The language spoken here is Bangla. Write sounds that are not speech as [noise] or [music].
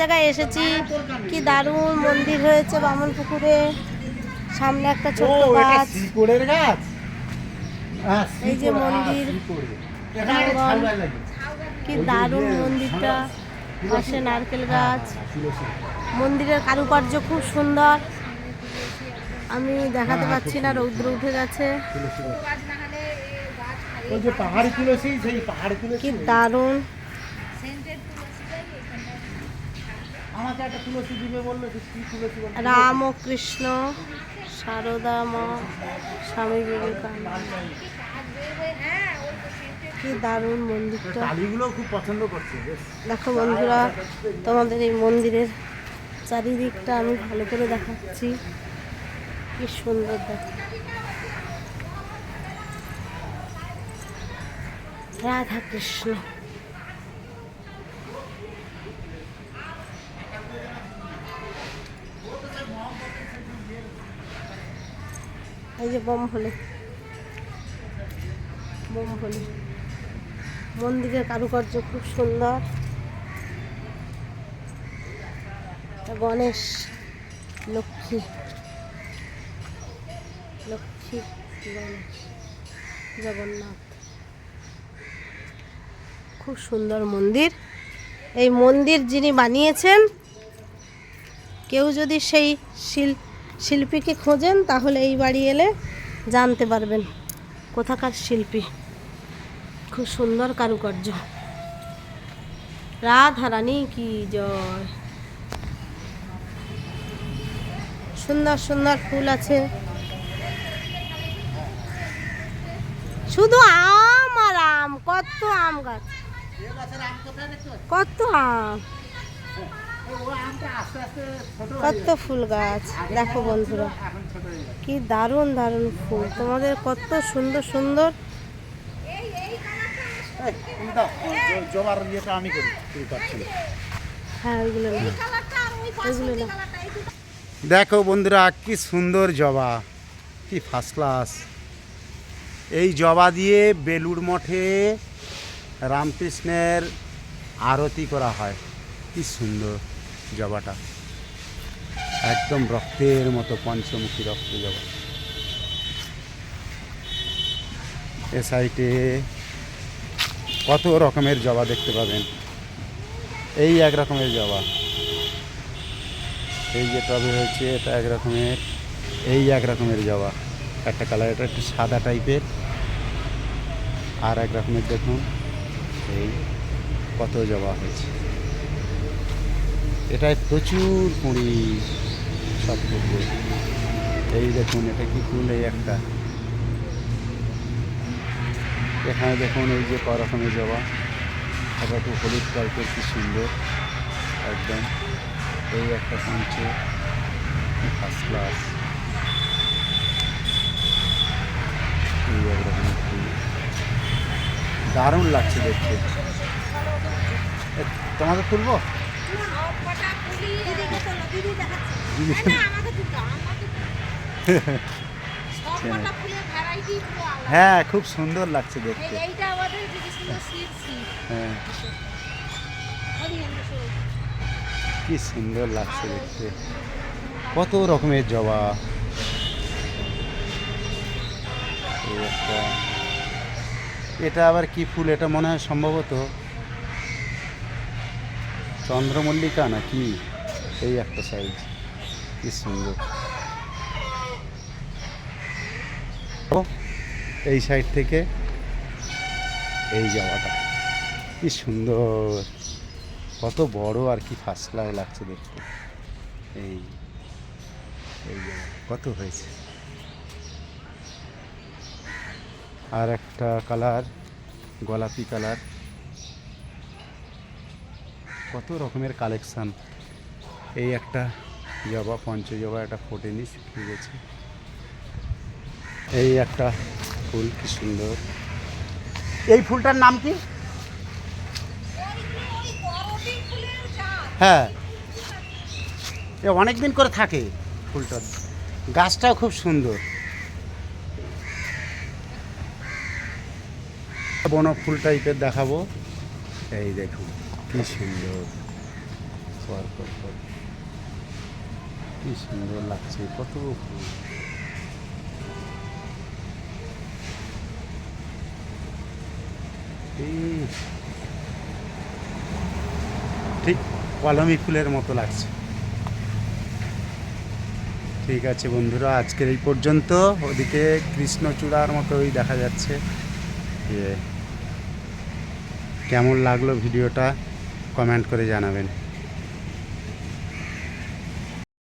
জায়গায় এসেছি। কি দারুণ মন্দির হয়েছে বামন পুকুরে সামনে একটা ও ছোট্ট গাছ। গাছ? হ্যাঁ, এই যে হ্যাঁ, মন্দির। কি দারুণ ইয়ে, মন্দিরটা। পাশে নারকেল গাছ। হ্যাঁ, মন্দিরের কারুকার্য খুব সুন্দর। আমি দেখাতে পাচ্ছি না রৌদ্র উঠে গেছে। গাছ। কি দারুণ। আমাকে একটা তুলসী দিবে বলল যে কি তুলসী বলল? রাম ও কৃষ্ণ সারদা মা স্বামী বিবেকানন্দ। কি দারুণ মন্দিরটা। খুব পছন্দ করছে দেখো বন্ধুরা তোমাদের এই মন্দিরের চারিদিকটা আমি ভালো করে দেখাচ্ছি। কি সুন্দর দেখো। রাধা কৃষ্ণ এই যে বোম হলে। বোম হলে। মন্দিরের কারুকার্য খুব সুন্দর। গণেশ, লক্ষ্মী। লক্ষ্মী, গণেশ, জগন্নাথ। খুব সুন্দর মন্দির। এই মন্দির যিনি বানিয়েছেন, কেউ যদি সেই শিল শিল্পীকে খোঁজেন? তাহলে এই বাড়ি এলে জানতে পারবেন। কোথাকার শিল্পী। খুব সুন্দর কারুকার্য। রাধারানী কি জয়। সুন্দর সুন্দর ফুল আছে। শুধু আম আর আম, কত আম গাছ। কত আম। কত ফুল গাছ। দেখো বন্ধুরা কি দারুণ দারুণ ফুল। তোমাদের কত সুন্দর সুন্দর। হ্যাঁ দেখো বন্ধুরা কি সুন্দর জবা। কি ফার্স্ট ক্লাস এই জবা দিয়ে বেলুড় মঠে রামকৃষ্ণের আরতি করা হয়। কি সুন্দর। জবাটা। একদম রক্তের মতো পঞ্চমুখী রক্ত জবা। এ সাইডে কত রকমের জবা দেখতে পাবেন? এই এক রকমের জবা। এই যে টবে হয়েছে, এটা এক রকমের। এই এক রকমের জবা। একটা কালার এটা একটু সাদা টাইপের আর এক রকমের দেখুন, এই কত জবা হয়েছে। এটায় প্রচুর কুঁড়ি সব ফুটবে এই দেখুন, এটা কি ফুল, এই একটা। এখানে দেখুন, এই যে ক রকমের জবা এটা একটু হলুদ টাইপের কি সুন্দর। একদম। এই একটা পঞ্চে ফার্স্ট ক্লাস দারুণ লাগছে দেখতে। তোমাকে তুলবো? [laughs] হ্যাঁ খুব সুন্দর লাগছে দেখতে। হ্যাঁ। কি সুন্দর লাগছে দেখতে। কত রকমের জবা। এটা আবার কি ফুল? এটা মনে হয় সম্ভবত চন্দ্রমল্লিকা নাকি? এই একটা সাইজ কি সুন্দর। এই সাইড থেকে এই জবাটা কি সুন্দর। কত বড় আর কি ক্লাস লাগছে দেখতে। এই এই কত হয়েছে? আর একটা কালার গোলাপি কালার কত রকমের কালেকশান এই একটা জবা পঞ্চ জবা একটা ফোটেনি শুকিয়ে গেছে। এই একটা ফুল কি সুন্দর। এই ফুলটার নাম কি? হ্যাঁ। এ অনেক দিন করে থাকে ফুলটা। গাছটাও খুব সুন্দর। বন ফুল টাইপের দেখাবো। এই দেখুন। কি সুন্দর পর পর কি সুন্দর লাগছে, কত ফুল। ঠিক কলমি ফুলের মতো লাগছে। ঠিক আছে বন্ধুরা, আজকের এই পর্যন্ত। ওদিকে কৃষ্ণচূড়ার মতোই দেখা যাচ্ছে। কেমন লাগল ভিডিওটা? কমেন্ট করে জানাবেন।